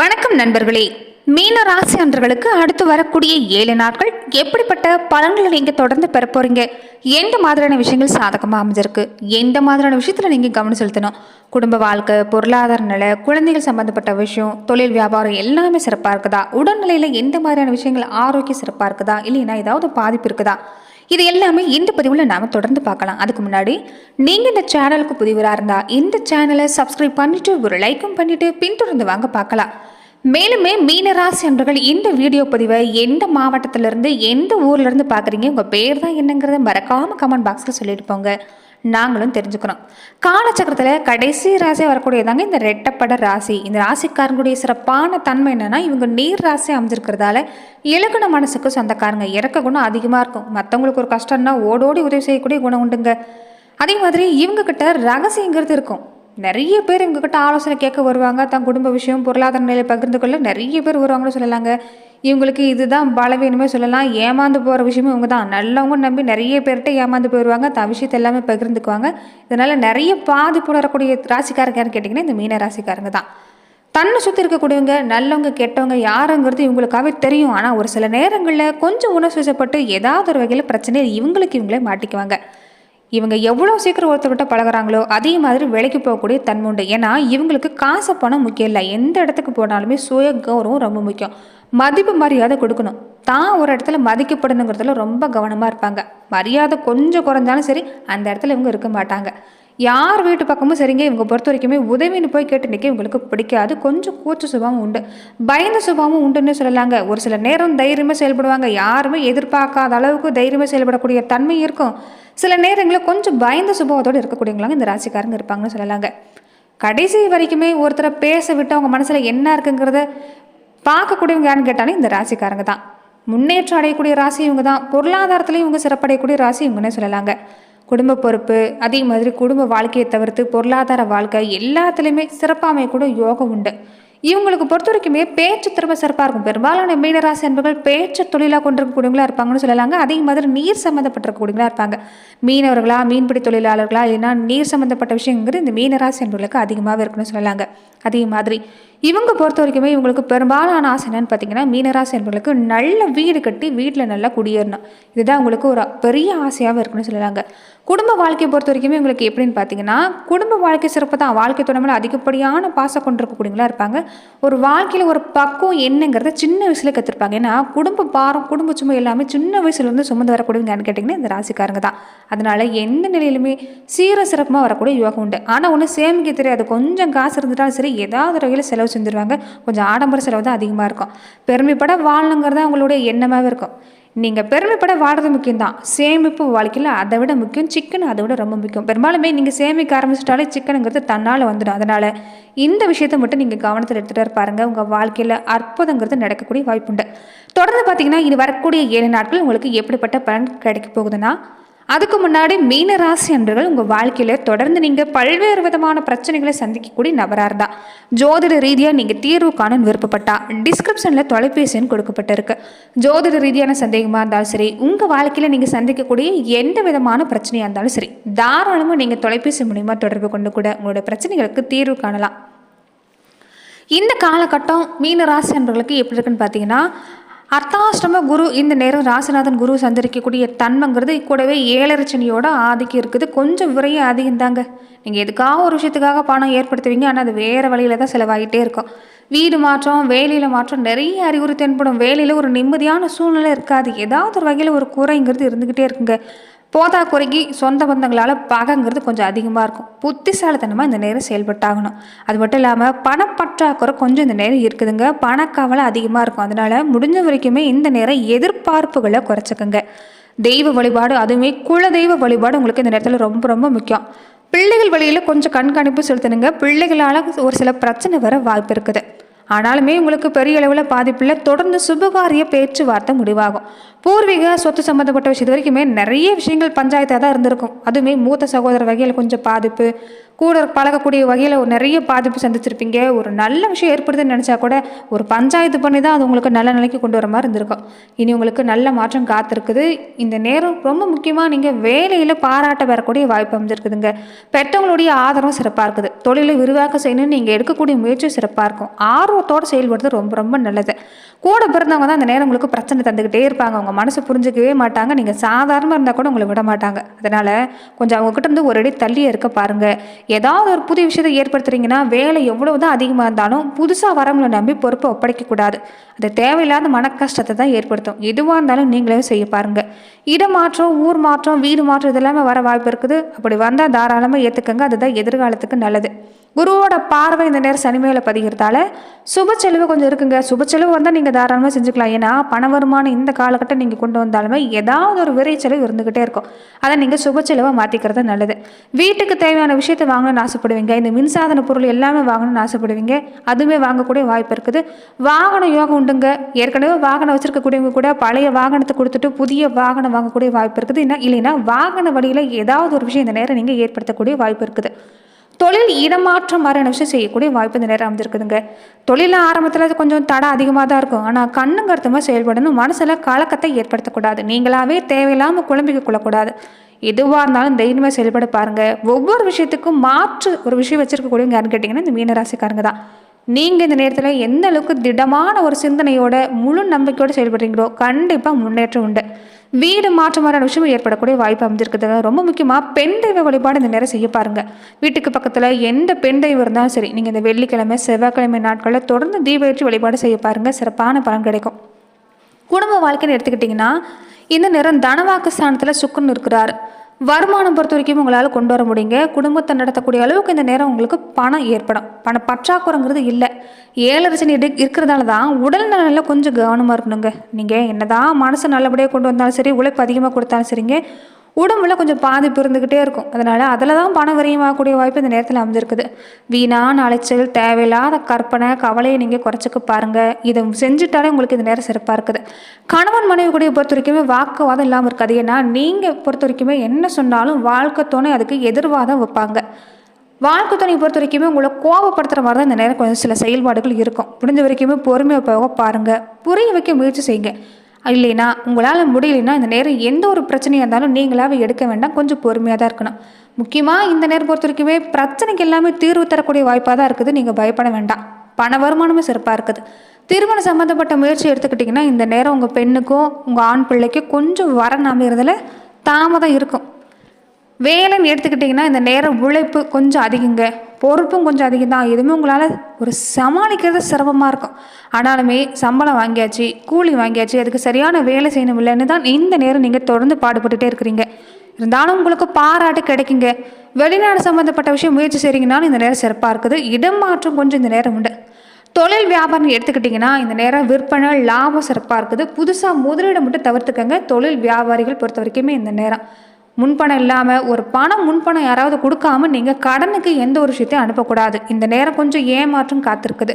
வணக்கம் நண்பர்களே. மீன ராசி அன்றர்களுக்கு அடுத்து வரக்கூடிய ஏழு நாட்கள் எப்படிப்பட்ட பலன்களை நீங்கள் தொடர்ந்து பெற போகிறீங்க எந்த மாதிரியான விஷயங்கள் சாதகமாக அமைஞ்சிருக்கு? எந்த மாதிரியான விஷயத்தில் நீங்கள் கவனம் செலுத்தணும்? குடும்ப வாழ்க்கை பொருளாதார நிலை குழந்தைகள் சம்பந்தப்பட்ட விஷயம் தொழில் வியாபாரம் எல்லாமே சிறப்பாக இருக்குதா? உடல்நிலையில் எந்த மாதிரியான விஷயங்கள் ஆரோக்கியம் சிறப்பாக இருக்குதா? இல்லைன்னா ஏதாவது பாதிப்பு இருக்குதா? இது எல்லாமே இந்த பதிவில் நாம் தொடர்ந்து பார்க்கலாம். அதுக்கு முன்னாடி நீங்கள் இந்த சேனலுக்கு புதிவராக இருந்தால் இந்த சேனலை சப்ஸ்கிரைப் பண்ணிட்டு ஒரு லைக்கும் பண்ணிவிட்டு பின்தொடர்ந்து வாங்க பார்க்கலாம். மேலுமே மீனராசி அன்பர்கள் இந்த வீடியோ பதிவை எந்த மாவட்டத்திலேருந்து எந்த ஊர்லேருந்து பார்க்குறீங்க உங்கள் பேர் தான் என்னங்கிறத மறக்காமல் கமெண்ட் பாக்ஸில் சொல்லிட்டு போங்க. நாங்களும் தெரிஞ்சுக்கிறோம் காலச்சக்கரத்தில் கடைசி ராசியாக வரக்கூடியதாங்க இந்த ரெட்டப்பட ராசி. இந்த ராசிக்காரங்களுடைய சிறப்பான தன்மை என்னென்னா இவங்க நீர் ராசி அமைஞ்சிருக்கிறதால இலகுன மனசுக்கு சொந்தக்காரங்க. இறக்க குணம் அதிகமாக இருக்கும். மற்றவங்களுக்கு ஒரு கஷ்டம்னா ஓடோடி உதவி செய்யக்கூடிய குணம் உண்டுங்க. அதே மாதிரி இவங்கக்கிட்ட ரகசியங்கிறது இருக்கும். நிறைய பேர் எங்ககிட்ட ஆலோசனை கேட்க வருவாங்க. தன் குடும்ப விஷயம் பொருளாதார நிலையை பகிர்ந்து கொள்ள நிறைய பேர் வருவாங்கன்னு சொல்லலாங்க. இவங்களுக்கு இதுதான் பலவீனமே சொல்லலாம். ஏமாந்து போகிற விஷயமும் இவங்க தான் நல்லவங்க நம்பி நிறைய பேர்கிட்ட ஏமாந்து போயிடுவாங்க தன் விஷயத்தை எல்லாமே பகிர்ந்துக்குவாங்க. இதனால் நிறைய பாதிப்பு வரக்கூடிய ராசிக்காரங்க யாருன்னு கேட்டிங்கன்னா இந்த மீன ராசிக்காரங்க தான். தன்னை சுற்றி இருக்கக்கூடியவங்க நல்லவங்க கெட்டவங்க யாருங்கிறது இவங்களுக்காகவே தெரியும். ஆனால் ஒரு சில நேரங்களில் கொஞ்சம் உணர்ச்சி வசப்பட்டு ஏதாவது ஒரு வகையில் பிரச்சனை இவங்களுக்கு இவங்களே மாட்டிக்குவாங்க. இவங்க எவ்வளோ சீக்கிரம் ஒருத்தர்கிட்ட பழகுறாங்களோ அதே மாதிரி விலைக்கு போகக்கூடிய தன்மை உண்டு ஏன்னா இவங்களுக்கு காசு பணம் முக்கியம் இல்லை. எந்த இடத்துக்கு போனாலுமே சுய கௌரவம் ரொம்ப முக்கியம். மதிப்பு மரியாதை கொடுக்கணும். தான் ஒரு இடத்துல மதிக்கப்படணுங்கிறதுல ரொம்ப கவனமாக இருப்பாங்க. மரியாதை கொஞ்சம் குறைஞ்சாலும் சரி அந்த இடத்துல இவங்க இருக்க மாட்டாங்க. யார் வீட்டு பக்கமும் சரிங்க இவங்க பொறுத்த வரைக்குமே உதவின்னு போய் கேட்டு நிற்க இவங்களுக்கு பிடிக்காது. கொஞ்சம் கூச்ச சுபாவம் உண்டு. பயந்த சுபாவம் உண்டுன்னு சொல்லலாங்க. ஒரு சில நேரம் தைரியமாக செயல்படுவாங்க. யாருமே எதிர்பார்க்காத அளவுக்கு தைரியமாக செயல்படக்கூடிய தன்மை இருக்கும். சில நேரங்களில் கொஞ்சம் பயந்த சுபாவத்தோடு இருக்கக்கூடியவங்களாங்க இந்த ராசிக்காரங்க இருப்பாங்கன்னு சொல்லலாங்க. கடைசி வரைக்குமே ஒருத்தரை பேச விட்டு அவங்க மனசில் என்ன இருக்குங்கிறத பார்க்கக்கூடியவங்க யாருன்னு கேட்டாலும் இந்த ராசிக்காரங்க தான். முன்னேற்றம் அடையக்கூடிய ராசி இவங்க தான். பொருளாதாரத்துலேயும் இவங்க சிறப்படையக்கூடிய ராசி இவங்கன்னே சொல்லலாங்க. குடும்ப பொறுப்பு அதே மாதிரி குடும்ப வாழ்க்கையை தவிர்த்து பொருளாதார வாழ்க்கை எல்லாத்துலேயுமே சிறப்பாமை கூட யோகம் உண்டு. இவங்களுக்கு பொறுத்த வரைக்குமே பேச்சு திறமை சிறப்பாக இருக்கும். பெரும்பாலான மீனராசி என்பவர்கள் பேச்சு தொழிலாக கொண்டிருக்கக்கூடியவங்களா இருப்பாங்கன்னு சொல்லலாங்க. அதே மாதிரி நீர் சம்மந்தப்பட்டிருக்கக்கூடியவங்களா இருப்பாங்க. மீனவர்களா மீன்பிடி தொழிலாளர்களா இல்லைன்னா நீர் சம்மந்தப்பட்ட விஷயங்கிறது இந்த மீனராசி என்பவர்களுக்கு அதிகமாகவே இருக்குன்னு சொல்லலாங்க. அதே மாதிரி இவங்க பொறுத்த வரைக்குமே இவங்களுக்கு பெரும்பாலான ஆசை என்னன்னு பார்த்தீங்கன்னா மீனராசி என்பவர்களுக்கு நல்ல வீடு கட்டி வீட்டில் நல்லா குடியேறணும். இதுதான் உங்களுக்கு ஒரு பெரிய ஆசையாகவும் இருக்குன்னு சொல்லலாங்க குடும்ப வாழ்க்கையை பொறுத்த வரைக்குமே உங்களுக்கு எப்படின்னு பார்த்தீங்கன்னா குடும்ப வாழ்க்கை சிறப்பு தான். வாழ்க்கை மேலே அதிகப்படியான பாசம் கொண்டிருக்கக்கூடியவங்களா இருப்பாங்க. ஒரு வாழ்க்கையில் ஒரு பக்குவம் என்னங்கிறத சின்ன வயசுல கற்றுருப்பாங்க ஏன்னா குடும்ப பாரம் குடும்ப சுமை எல்லாமே சின்ன வயசுலேருந்து சுமந்து வரக்கூடியவங்கன்னு கேட்டிங்கன்னா இந்த ராசிக்காரங்க தான். அதனால எந்த நிலையிலுமே சீர சிறப்புமாக வரக்கூடிய யோகம் உண்டு. ஆனால் ஒன்று சேமிக்க தெரியாது. கொஞ்சம் காசு இருந்துட்டாலும் சரி ஏதாவது வகையில் செலவு செஞ்சுருவாங்க. கொஞ்சம் ஆடம்பர செலவு தான் அதிகமாக இருக்கும். பெருமைப்பட வாழணுங்கிறது அவங்களுடைய எண்ணமாகவே இருக்கும். நீங்கள் பெருமைப்பட வாடுறது முக்கியம்தான். சேமிப்பு வாழ்க்கையில் அதை விட முக்கியம் சிக்கன் அதை விட ரொம்ப முக்கியம். பெரும்பாலுமே நீங்கள் சேமிக்க ஆரம்பிச்சிட்டாலே சிக்கனுங்கிறது தன்னால் வந்துடும். அதனால் இந்த விஷயத்தை மட்டும் நீங்கள் கவனத்தில் எடுத்துகிட்டு பாருங்கள் உங்கள் வாழ்க்கையில் அற்புதங்கிறது நடக்கக்கூடிய வாய்ப்புண்டு. தொடர்ந்து பார்த்தீங்கன்னா இனி வரக்கூடிய ஏழு நாட்கள் உங்களுக்கு எப்படிப்பட்ட பலன் கிடைக்க போகுதுன்னா அதுக்கு முன்னாடி மீன ராசி அன்பர்கள் உங்கள் வாழ்க்கையில் தொடர்ந்து நீங்கள் பல்வேறு விதமான பிரச்சனைகளை சந்திக்கக்கூடிய நபராக இருந்தா ஜோதிட ரீதியாக நீங்கள் தீர்வு காண விருப்பப்பட்டா டிஸ்கிரிப்ஷனில் தொலைபேசி எண் கொடுக்கப்பட்டிருக்கு. ஜோதிட ரீதியான சந்தேகமாக இருந்தாலும் சரி உங்கள் வாழ்க்கையில் நீங்கள் சந்திக்கக்கூடிய எந்த விதமான பிரச்சனையாக இருந்தாலும் சரி தாராளமாக நீங்கள் தொலைபேசி மூலிமா தொடர்பு கொண்டு கூட உங்களோட பிரச்சனைகளுக்கு தீர்வு காணலாம். இந்த காலகட்டம் மீன ராசி அன்பர்களுக்கு எப்படி இருக்குன்னு பார்த்தீங்கன்னா அர்த்தாஷ்டம குரு இந்த நேரம் ராசிநாதன் குரு சந்தரிக்கக்கூடிய தன்மைங்கிறது கூடவே ஏழரச்சனியோட ஆதிக்கம் இருக்குது. கொஞ்சம் விரையும் அதிகம் தாங்க. நீங்கள் எதுக்காக ஒரு விஷயத்துக்காக பணம் ஏற்படுத்துவீங்க? ஆனால் அது வேறு வழியில் தான் செலவாகிட்டே இருக்கும். வீடு மாற்றம் வேலையில் மாற்றம் நிறைய அறிகுறி தென்படும். வேலையில் ஒரு நிம்மதியான சூழ்நிலை இருக்காது. ஏதாவது ஒரு வகையில் ஒரு குறைங்கிறது இருந்துக்கிட்டே இருக்குங்க. போதாக்குறைக்கு சொந்த பந்தங்களால் பகைங்கிறது கொஞ்சம் அதிகமாக இருக்கும். புத்திசாலித்தனமாக இந்த நேரம் செயல்பட்டாகணும். அது மட்டும் இல்லாமல் பணப்பற்றாக்குறை கொஞ்சம் இந்த நேரம் இருக்குதுங்க. பணக்கவலை அதிகமாக இருக்கும். அதனால் முடிஞ்ச வரைக்குமே இந்த நேரம் எதிர்பார்ப்புகளை குறைச்சிக்கோங்க. தெய்வ வழிபாடு அதுவுமே குல தெய்வ வழிபாடு உங்களுக்கு இந்த நேரத்தில் ரொம்ப ரொம்ப முக்கியம். பிள்ளைகள் வழியில் கொஞ்சம் கண்காணிப்பு செலுத்தணுங்க. பிள்ளைகளால் ஒரு சில பிரச்சனை வர வாய்ப்பு இருக்குது. ஆனாலுமே உங்களுக்கு பெரிய அளவில் பாதிப்பில் தொடர்ந்து சுபகாரிய பேச்சுவார்த்தை முடிவாகும். பூர்வீக சொத்து சம்மந்தப்பட்ட விஷயத்து வரைக்குமே நிறைய விஷயங்கள் பஞ்சாயத்தாக தான் இருந்திருக்கும். அதுவுமே மூத்த சகோதர வகையில் கொஞ்சம் பாதிப்பு கூட பழகக்கூடிய வகையில் ஒரு நிறைய பாதிப்பு சந்திச்சிருப்பீங்க. ஒரு நல்ல விஷயம் ஏற்படுதுன்னு நினச்சா கூட ஒரு பஞ்சாயத்து பண்ணி தான் அது உங்களுக்கு நல்ல நிலைக்கு கொண்டு வர மாதிரி இருந்திருக்கும். இனி உங்களுக்கு நல்ல மாற்றம் காத்திருக்குது. இந்த நேரம் ரொம்ப முக்கியமாக நீங்கள் வேலையில் பாராட்ட பெறக்கூடிய வாய்ப்பு அமைஞ்சிருக்குதுங்க. பெற்றவங்களுடைய ஆதரவும் சிறப்பாக இருக்குது. தொழிலை விரிவாக்கம் செய்யணும்னு நீங்கள் எடுக்கக்கூடிய முயற்சி சிறப்பாக இருக்கும். ஆர்வத்தோடு செயல்படுறது ரொம்ப ரொம்ப நல்லது. கூட பிறந்தவங்க தான் அந்த நேரம் உங்களுக்கு பிரச்சனை தந்துக்கிட்டே இருப்பாங்க. அவங்க மனசு புரிஞ்சிக்கவே மாட்டாங்க. நீங்கள் சாதாரணமாக இருந்தால் கூட உங்களை விட மாட்டாங்க. அதனால் கொஞ்சம் அவங்கக்கிட்ட இருந்து ஒரு அடி தள்ளியே இருக்க பாருங்கள் ஏதாவது ஒரு புது விஷயத்தை ஏற்படுத்துறீங்கன்னா வேலை எவ்வளோ தான் அதிகமாக இருந்தாலும் புதுசாக வரவங்களை நம்பி பொறுப்பை ஒப்படைக்கக்கூடாது அது தேவையில்லாத மன கஷ்டத்தை தான் ஏற்படுத்தும். எதுவாக இருந்தாலும் நீங்களே செய்ய பாருங்கள் இடமாற்றம் ஊர் மாற்றம் வீடு மாற்றம் இதெல்லாமே வர வாய்ப்பு இருக்குது. அப்படி வந்தால் தாராளமாக ஏற்றுக்கங்க அதுதான் எதிர்காலத்துக்கு நல்லது. குருவோட பார்வை இந்த நேரம் சனிமையில் பதிகிறதால சுப செலவு கொஞ்சம் இருக்குங்க. சுப செலவு வந்தால் நீங்கள் தாராளமாக செஞ்சுக்கலாம். ஏன்னா பண வருமானம் இந்த காலகட்டம் நீங்கள் கொண்டு வந்தாலுமே ஏதாவது ஒரு விரை செலவு இருந்துக்கிட்டே இருக்கும். அதை நீங்கள் சுப செலவாக மாற்றிக்கிறது நல்லது. வீட்டுக்கு தேவையான விஷயத்தை வாங்கணும்னு ஆசைப்படுவீங்க. இந்த மின்சாதன பொருள் எல்லாமே வாங்கணும்னு ஆசைப்படுவீங்க. அதுவுமே வாங்கக்கூடிய வாய்ப்பு இருக்குது. வாகன யோகம் உண்டுங்க. ஏற்கனவே வாகனம் வச்சிருக்கக்கூடியவங்க கூட பழைய வாகனத்தை கொடுத்துட்டு புதிய வாகனம் வாங்கக்கூடிய வாய்ப்பு இருக்குது. என்ன இல்லைன்னா வாகன வழியில் ஏதாவது ஒரு விஷயம் இந்த நேரம் நீங்கள் ஏற்படுத்தக்கூடிய வாய்ப்பு இருக்குது. தொழில் இடமாற்றம் மாதிரியான விஷயம் செய்யக்கூடிய வாய்ப்பு இந்த நேரம் அமைஞ்சிருக்குதுங்க தொழில் ஆரம்பத்தில் அது கொஞ்சம் தடை அதிகமாக தான் இருக்கும். ஆனால் கண்ணும் கருத்துமாக செயல்படணும். மனசில் கலக்கத்தை ஏற்படுத்தக்கூடாது. நீங்களாவே தேவையில்லாமல் குழம்பிக்க கொள்ளக்கூடாது. எதுவாக இருந்தாலும் தைரியமாக செயல்பட பாருங்கள் ஒவ்வொரு விஷயத்துக்கும் மாற்று ஒரு விஷயம் வச்சிருக்கக்கூடியவங்க யாருன்னு கேட்டிங்கன்னா இந்த மீனராசிக்காரங்க தான். நீங்கள் இந்த நேரத்தில் எந்த அளவுக்கு திடமான ஒரு சிந்தனையோட முழு நம்பிக்கையோடு செயல்படுறீங்களோ கண்டிப்பாக முன்னேற்றம் உண்டு. வீடு மாற்றமான விஷயம் ஏற்படக்கூடிய வாய்ப்பு அமைஞ்சிருக்குது. ரொம்ப முக்கியமாக பெண் தெய்வ வழிபாடு இந்த நேரம் செய்ய பாருங்கள் வீட்டுக்கு பக்கத்தில் எந்த பெண் தெய்வம் இருந்தாலும் சரி நீங்கள் இந்த வெள்ளிக்கிழமை செவ்வாய்க்கிழமை நாட்களில் தொடர்ந்து தீபேற்றி வழிபாடு செய்ய பாருங்கள் சிறப்பான பலன் கிடைக்கும். குடும்ப வாழ்க்கைன்னு எடுத்துக்கிட்டிங்கன்னா இந்த நேரம் தனவாக்கு ஸ்தானத்தில் சுக்குன்னு இருக்கிறார். வருமானம் பொறுத்த வரைக்கும் உங்களால் கொண்டு வர முடியுங்க. குடும்பத்தை நடத்தக்கூடிய அளவுக்கு இந்த நேரம் உங்களுக்கு பணம் ஏற்படும். பண பற்றாக்குறைங்கிறது இல்லை. ஏழரசனி இடு இருக்கிறதால தான் உடல் நலனில் கொஞ்சம் கவனமாக இருக்கணுங்க. நீங்கள் என்னதான் மனசு நல்லபடியாக கொண்டு வந்தாலும் சரி உழைப்பு அதிகமாக கொடுத்தாலும் சரிங்க. உடம்புல கொஞ்சம் பாதிப்பு இருந்துக்கிட்டே இருக்கும். அதனால் அதில் தான் பணம் விரயமாகக்கூடிய வாய்ப்பு இந்த நேரத்தில் அமைஞ்சிருக்குது. வீணான அலைச்சல் தேவையில்லாத கற்பனை கவலையை நீங்கள் குறைச்சிக்க பாருங்கள் இதை செஞ்சுட்டாலே உங்களுக்கு இந்த நேரம் சிறப்பாக இருக்குது. கணவன் மனைவி கூட பொறுத்த வரைக்குமே வாக்குவாதம் இல்லாமல் இருக்காது. ஏன்னா நீங்கள் பொறுத்த வரைக்குமே என்ன சொன்னாலும் வாழ்க்கை துணை அதுக்கு எதிர்வாதம் வைப்பாங்க. வாழ்க்கை துணையை பொறுத்த வரைக்குமே உங்களை கோபப்படுத்துகிற மாதிரி தான் இந்த நேரம் கொஞ்சம் சில செயல்பாடுகள் இருக்கும். முடிஞ்ச வரைக்குமே பொறுமையாக போக பாருங்கள் புரிய வைக்க முயற்சி செய்யுங்க. இல்லைனா உங்களால் முடியலைன்னா இந்த நேரம் எந்த ஒரு பிரச்சனையாக இருந்தாலும் நீங்களாவே எடுக்க வேண்டாம். கொஞ்சம் பொறுமையாக தான் இருக்கணும். முக்கியமாக இந்த நேரம் பொறுத்த வரைக்குமே பிரச்சனைக்கு எல்லாமே தீர்வு தரக்கூடிய வாய்ப்பாக தான் இருக்குது. நீங்கள் பயப்பட வேண்டாம். பண வருமானமே சிறப்பாக இருக்குது. திருமணம் சம்மந்தப்பட்ட முயற்சி எடுத்துக்கிட்டிங்கன்னா இந்த நேரம் உங்கள் பெண்ணுக்கும் உங்கள் ஆண் பிள்ளைக்கும் கொஞ்சம் வரன் அமைகிறதுல தாமதம் இருக்கும். வேலைன்னு எடுத்துக்கிட்டிங்கன்னா இந்த நேரம் உழைப்பு கொஞ்சம் அதிகங்க. பொறுப்பும் கொஞ்சம் அதிகம் தான். எதுவுமே உங்களால் ஒரு சமாளிக்கிறது சிரமமாக இருக்கும். ஆனாலுமே சம்பளம் வாங்கியாச்சு கூலி வாங்கியாச்சு அதுக்கு சரியான வேலை செய்யணும் இல்லைன்னு தான் இந்த நேரம் நீங்கள் தொடர்ந்து பாடுபட்டுட்டே இருக்கிறீங்க. இருந்தாலும் உங்களுக்கு பாராட்டு கிடைக்குங்க. வெளிநாடு சம்மந்தப்பட்ட விஷயம் முயற்சி செய்கிறீங்கனாலும் இந்த நேரம் சிறப்பாக இருக்குது. இடமாற்றம் கொஞ்சம் இந்த நேரம் உண்டு. தொழில் வியாபாரம் எடுத்துக்கிட்டிங்கன்னா இந்த நேரம் விற்பனை லாபம் சிறப்பாக இருக்குது. புதுசாக முதலீடு மட்டும் தவிர்த்துக்கங்க. தொழில் வியாபாரிகள் பொறுத்த வரைக்குமே இந்த நேரம். முன்பணம் இல்லாமல் ஒரு பணம் முன்பணம் யாராவது கொடுக்காம நீங்கள் கடனுக்கு எந்த ஒரு விஷயத்தையும் அனுப்பக்கூடாது. இந்த நேரம் கொஞ்சம் ஏமாற்றம் காத்திருக்குது.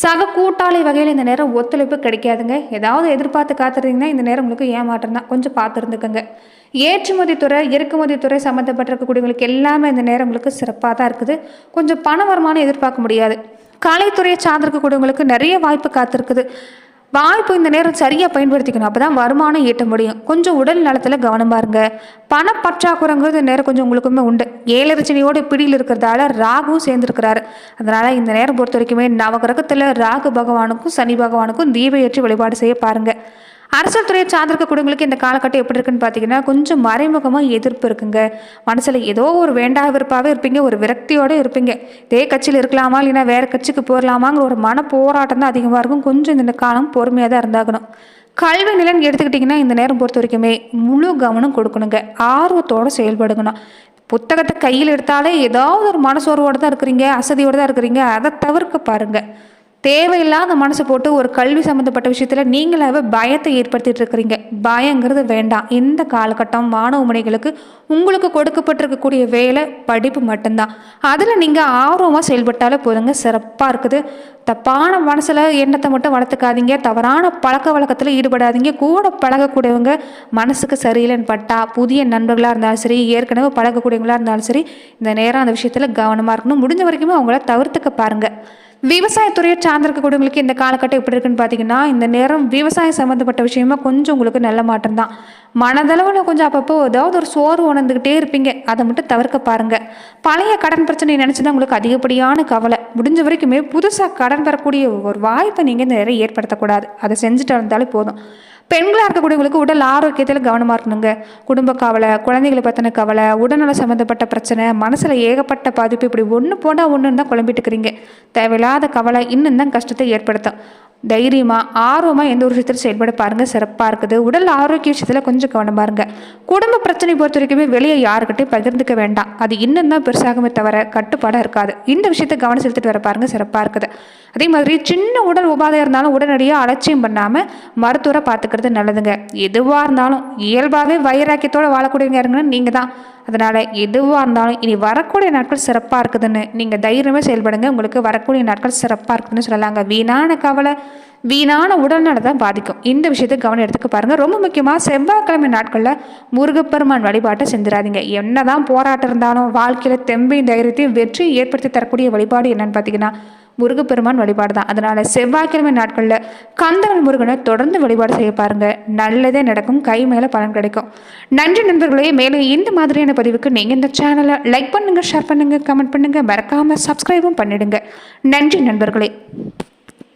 சக கூட்டாளி வகையில் இந்த நேரம் ஒத்துழைப்பு கிடைக்காதுங்க. ஏதாவது எதிர்பார்த்து காத்திருந்தீங்கன்னா இந்த நேரம் உங்களுக்கு ஏமாற்றம் தான். கொஞ்சம் பார்த்துருந்துக்குங்க. ஏற்றுமதி துறை இறக்குமதி துறை சம்மந்தப்பட்டிருக்கக்கூடியவங்களுக்கு எல்லாமே இந்த நேரம் உங்களுக்கு சிறப்பாக தான் இருக்குது. கொஞ்சம் பண வருமானம் எதிர்பார்க்க முடியாது. கலைத்துறையை சார்ந்திருக்கக்கூடியவங்களுக்கு நிறைய வாய்ப்பு காத்திருக்குது. வாய்ப்பு இந்த நேரம் சரியாக பயன்படுத்திக்கணும். அப்போ தான் வருமானம் ஈட்ட முடியும். கொஞ்சம் உடல் நலத்தில் கவனமாக இருங்க பணப்பற்றாக்குறைங்கிறது இந்த நேரம் கொஞ்சம் உங்களுக்குமே உண்டு. ஏழரச்சனையோட பிடியில் இருக்கிறதால ராகுவும் சேர்ந்துருக்கிறாரு. அதனால் இந்த நேரம் பொறுத்த வரைக்குமே நவகிரகத்தில் ராகு பகவானுக்கும் சனி பகவானுக்கும் தீப ஏற்றி வழிபாடு செய்ய பாருங்கள் அரசியல் துறையை சார்ந்திருக்க குடும்பங்களுக்கு இந்த காலகட்டம் எப்படி இருக்குன்னு பார்த்தீங்கன்னா கொஞ்சம் மறைமுகமாக எதிர்ப்பு இருக்குங்க. மனசில் ஏதோ ஒரு வேண்டா விருப்பாகவே இருப்பீங்க ஒரு விரக்தியோடு இருப்பீங்க. இதே கட்சியில் இருக்கலாமா இல்லைன்னா வேறு கட்சிக்கு போயிடலாமாங்கிற ஒரு மன போராட்டம் தான் அதிகமாக இருக்கும். கொஞ்சம் இந்த காலம் பொறுமையாக தான் இருந்தாகணும். கல்வி நிலைன்னு எடுத்துக்கிட்டிங்கன்னா இந்த நேரம் பொறுத்த வரைக்குமே முழு கவனம் கொடுக்கணுங்க. ஆர்வத்தோடு செயல்படுங்கணும். புத்தகத்தை கையில் எடுத்தாலே ஏதாவது ஒரு மனசோர்வோடு தான் இருக்கிறீங்க அசதியோடு தான் இருக்கிறீங்க. அதை தவிர்க்க பாருங்கள் தேவையில்லாத மனசு போட்டு ஒரு கல்வி சம்மந்தப்பட்ட விஷயத்தில் நீங்களாவே பயத்தை ஏற்படுத்திட்டு இருக்கிறீங்க பயங்கிறது வேண்டாம். இந்த காலகட்டம் மாணவ மணிகளுக்கு உங்களுக்கு கொடுக்கப்பட்டிருக்கக்கூடிய வேலை படிப்பு மட்டும்தான். அதில் நீங்கள் ஆர்வமாக செயல்பட்டாலே போதுங்க. சிறப்பாக இருக்குது. தப்பான மனசில் எண்ணத்தை மட்டும் வளர்த்துக்காதீங்க. தவறான பழக்க வழக்கத்தில் ஈடுபடாதீங்க. கூட பழகக்கூடியவங்க மனசுக்கு சரியில்லைன்னு பட்டா புதிய நண்பர்களாக இருந்தாலும் சரி ஏற்கனவே பழகக்கூடியவங்களாக இருந்தாலும் சரி இந்த நேரம் அந்த விஷயத்தில் கவனமாக இருக்கணும். முடிஞ்ச வரைக்குமே அவங்கள தவிர்த்துக்க பாருங்கள் விவசாயத்துறையை சார்ந்திருக்கக்கூடியவங்களுக்கு இந்த காலகட்டம் எப்படி இருக்குன்னு பார்த்தீங்கன்னா இந்த நேரம் விவசாயம் சம்மந்தப்பட்ட விஷயமா கொஞ்சம் உங்களுக்கு நல்ல மாற்றம் தான். மனதளவில் கொஞ்சம் அப்பப்போ ஏதாவது ஒரு சோர்வு உணர்ந்துக்கிட்டே இருப்பீங்க. அதை மட்டும் தவிர்க்க பாருங்க. பழைய கடன் பிரச்சனை நினச்சி தான் உங்களுக்கு அதிகப்படியான கவலை. முடிஞ்ச வரைக்குமே புதுசாக கடன் பெறக்கூடிய ஒரு வாய்ப்பை நீங்கள் இந்த நேரம் ஏற்படுத்தக்கூடாது. அதை செஞ்சுட்டு இருந்தாலே போதும். பெண்களாக இருக்கக்கூடியவங்களுக்கு உடல் ஆரோக்கியத்தில் கவனமாக இருக்கணுங்க. குடும்ப கவலை குழந்தைகளை பற்றின கவலை உடல்நல சம்மந்தப்பட்ட பிரச்சனை மனசில் ஏகப்பட்ட பாதிப்பு இப்படி ஒன்று போனால் ஒன்று தான் குழம்பிட்டு இருக்கிறீங்க. தேவையில்லாத கவலை இன்னும் தான் கஷ்டத்தை ஏற்படுத்தும். தைரியமாக ஆர்வமாக எந்த ஒரு விஷயத்தில் செயல்பட பாருங்கள் சிறப்பாக இருக்குது. உடல் ஆரோக்கிய விஷயத்தில் கொஞ்சம் கவனம் பாருங்கள் குடும்ப பிரச்சனை பொறுத்த வரைக்குமே வெளியே யாருக்கிட்டையும் பகிர்ந்துக்க வேண்டாம். அது இன்னும் தான் பெருசாகுமே தவிர கட்டுப்பாடாக இருக்காது. இந்த விஷயத்தை கவனம் செலுத்திட்டு வர பாருங்க சிறப்பாக இருக்குது. அதே மாதிரி சின்ன உடல் உபாதையாக இருந்தாலும் உடனடியாக அலட்சியம் பண்ணாமல் மருத்துவரை பார்த்துக்கிறது நல்லதுங்க. எதுவாக இருந்தாலும் இயல்பாகவே வைராக்கியத்தோடு வாழக்கூடியவங்க இருங்கன்னு நீங்கள் தான். அதனால் எதுவாக இருந்தாலும் இனி வரக்கூடிய நாட்கள் சிறப்பாக இருக்குதுன்னு நீங்கள் தைரியமாக செயல்படுங்க. உங்களுக்கு வரக்கூடிய நாட்கள் சிறப்பாக இருக்குதுன்னு சொல்லலாங்க. வீணான கவலை வீணான உடல்நலம் தான் பாதிக்கும். இந்த விஷயத்தை கவனம் எடுத்துக்க பாருங்கள் ரொம்ப முக்கியமாக செவ்வாய்க்கிழமை நாட்களில் முருகப்பெருமான் வழிபாட்டை செஞ்சிடாதீங்க. என்ன தான் போராட்டம் இருந்தாலும் வாழ்க்கையில் தெம்பையும் தைரியத்தையும் வெற்றி ஏற்படுத்தி தரக்கூடிய வழிபாடு என்னன்னு பார்த்தீங்கன்னா முருகப்பெருமான் வழிபாடு தான். அதனால் செவ்வாய்க்கிழமை நாட்களில் கந்தவன் முருகனை தொடர்ந்து வழிபாடு செய்ய பாருங்க. நல்லதே நடக்கும். கை மேலே பலன் கிடைக்கும். நன்றி நண்பர்களே மேலும் இந்த மாதிரியான பதிவுக்கு நீங்கள் இந்த சேனலை லைக் பண்ணுங்கள் ஷேர் பண்ணுங்கள் கமெண்ட் பண்ணுங்கள் மறக்காமல் சப்ஸ்கிரைபும் பண்ணிடுங்க. நன்றி நண்பர்களே.